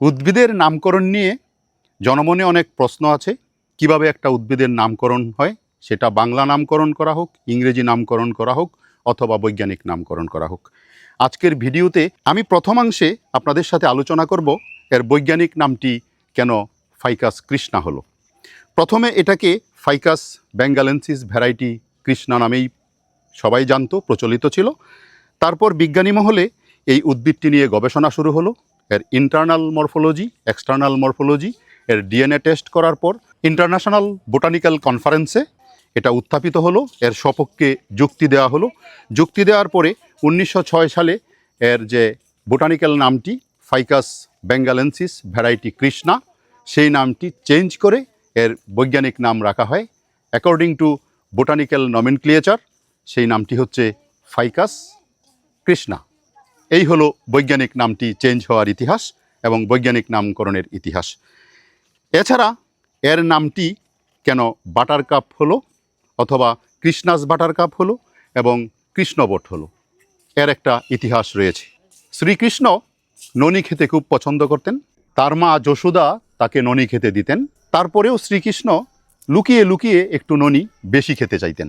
উদ্ভিদের নামকরণ নিয়ে জনমনে অনেক প্রশ্ন আছে। কীভাবে একটা উদ্ভিদের নামকরণ হয়? সেটা বাংলা নামকরণ করা হোক, ইংরেজি নামকরণ করা হোক, অথবা বৈজ্ঞানিক নামকরণ করা হোক। আজকের ভিডিওতে আমি প্রথমাংশে আপনাদের সাথে আলোচনা করব এর বৈজ্ঞানিক নামটি কেন ফাইকাস কৃষ্ণা হলো। প্রথমে এটাকে ফাইকাস ব্যাঙ্গালেন্সিস ভ্যারাইটি কৃষ্ণা নামেই সবাই জানতো, প্রচলিত ছিল। তারপর বিজ্ঞানী মহলে এই উদ্ভিদটি নিয়ে গবেষণা শুরু হলো। এর ইন্টারনাল মরফোলজি এক্সটার্নাল মরফোলজি এর ডিএনএ টেস্ট করার পর ইন্টারন্যাশনাল বোটানিক্যাল কনফারেন্সে এটা উত্থাপিত হলো, এর সপক্ষে যুক্তি দেওয়া হলো। যুক্তি দেওয়ার পরে উনিশশো ছয় সালে এর যে বোটানিক্যাল নামটি ফাইকাস বেঙ্গালেন্সিস ভ্যারাইটি কৃষ্ণা সেই নামটি চেঞ্জ করে এর বৈজ্ঞানিক নাম রাখা হয়। অ্যাকর্ডিং টু বোটানিক্যাল নমেনক্লিয়েচার সেই নামটি হচ্ছে ফাইকাস কৃষ্ণা এই হলো বৈজ্ঞানিক নামটি চেঞ্জ হওয়ার ইতিহাস এবং বৈজ্ঞানিক নামকরণের ইতিহাস। এছাড়া এর নামটি কেন বাটার কাপ হলো অথবা কৃষ্ণাস বাটার কাপ হলো এবং কৃষ্ণবট হলো, এর একটা ইতিহাস রয়েছে। শ্রীকৃষ্ণ ননি খেতে খুব পছন্দ করতেন, তার মা যশোদা তাকে ননি খেতে দিতেন, তারপরেও শ্রীকৃষ্ণ লুকিয়ে লুকিয়ে একটু ননি বেশি খেতে চাইতেন।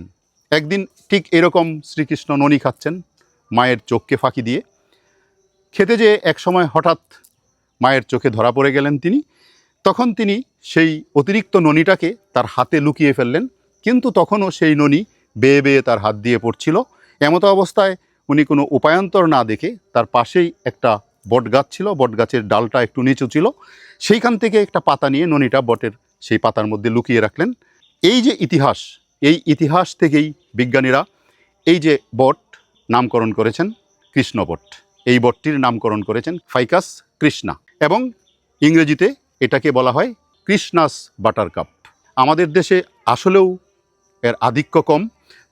একদিন ঠিক এরকম শ্রীকৃষ্ণ ননি খাচ্ছেন, মায়ের চোখকে ফাঁকি দিয়ে খেতে যেয়ে একসময় হঠাৎ মায়ের চোখে ধরা পড়ে গেলেন তিনি। তখন তিনি সেই অতিরিক্ত ননিটাকে তার হাতে লুকিয়ে ফেললেন। কিন্তু তখনও সেই ননি বেয়ে বেয়ে তার হাত দিয়ে পড়ছিল। এমতো অবস্থায় উনি কোনো উপায়ান্তর না দেখে তার পাশেই একটা বট গাছ ছিল। বটগাছের ডালটা একটু নিচু ছিল। সেইখান থেকে একটা পাতা নিয়ে ননিটা বটের সেই পাতার মধ্যে লুকিয়ে রাখলেন। এই যে ইতিহাস, এই ইতিহাস থেকেই বিজ্ঞানীরা এই যে বট নামকরণ করেছেন, কৃষ্ণবট। এই বটটির নামকরণ করেছেন ফাইকাস কৃষ্ণা এবং ইংরেজিতে এটাকে বলা হয় কৃষ্ণাস বাটার কাপ আমাদের দেশে আসলেও এর আধিক্য কম,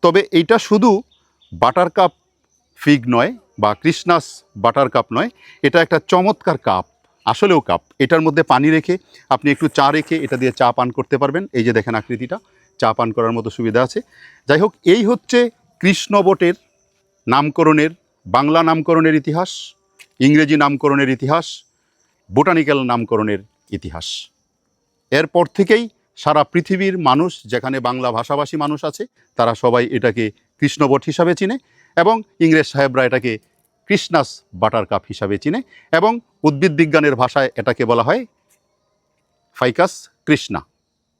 তবে এইটা শুধু বাটার কাপ ফিগ নয় বা কৃষ্ণাস বাটার কাপ নয়, এটা একটা চমৎকার কাপ, আসলেও কাপ। এটার মধ্যে পানি রেখে আপনি একটু চা রেখে এটা দিয়ে চা পান করতে পারবেন। এই যে দেখেন আকৃতিটা, চা পান করার মতো সুবিধা আছে। যাই হোক, এই হচ্ছে কৃষ্ণবটের নামকরণের বাংলা নামকরণের ইতিহাস, ইংরেজি নামকরণের ইতিহাস, বোটানিক্যাল নামকরণের ইতিহাস। এরপর থেকেই সারা পৃথিবীর মানুষ, যেখানে বাংলা ভাষাভাষী মানুষ আছে, তারা সবাই এটাকে কৃষ্ণবট হিসাবে চিনে এবং ইংরেজ সাহেবরা এটাকে কৃষ্ণাস বাটার কাপ হিসাবে চিনে এবং উদ্ভিদ বিজ্ঞানের ভাষায় এটাকে বলা হয় ফাইকাস কৃষ্ণা।